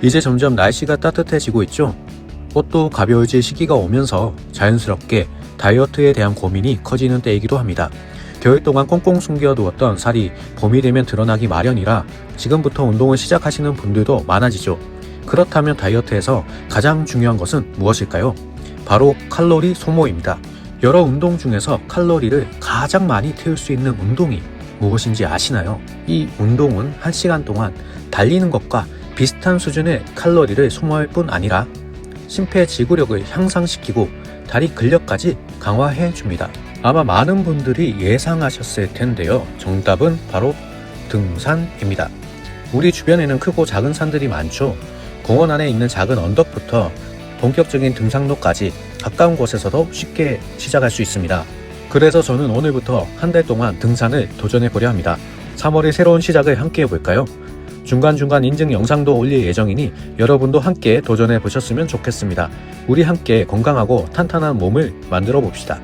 이제 점점 날씨가 따뜻해지고 있죠. 옷도 가벼워질 시기가 오면서 자연스럽게 다이어트에 대한 고민이 커지는 때이기도 합니다. 겨울 동안 꽁꽁 숨겨두었던 살이 봄이 되면 드러나기 마련이라 지금부터 운동을 시작하시는 분들도 많아지죠. 그렇다면 다이어트에서 가장 중요한 것은 무엇일까요? 바로 칼로리 소모입니다. 여러 운동 중에서 칼로리를 가장 많이 태울 수 있는 운동이 무엇인지 아시나요? 이 운동은 1시간 동안 달리는 것과 비슷한 수준의 칼로리를 소모할 뿐 아니라 심폐 지구력을 향상시키고 다리 근력까지 강화해 줍니다. 아마 많은 분들이 예상하셨을 텐데요. 정답은 바로 등산입니다. 우리 주변에는 크고 작은 산들이 많죠. 공원 안에 있는 작은 언덕부터 본격적인 등산로까지 가까운 곳에서도 쉽게 시작할 수 있습니다. 그래서 저는 오늘부터 한 달 동안 등산을 도전해 보려 합니다. 3월의 새로운 시작을 함께 해볼까요? 중간중간 인증 영상도 올릴 예정이니 여러분도 함께 도전해 보셨으면 좋겠습니다. 우리 함께 건강하고 탄탄한 몸을 만들어 봅시다.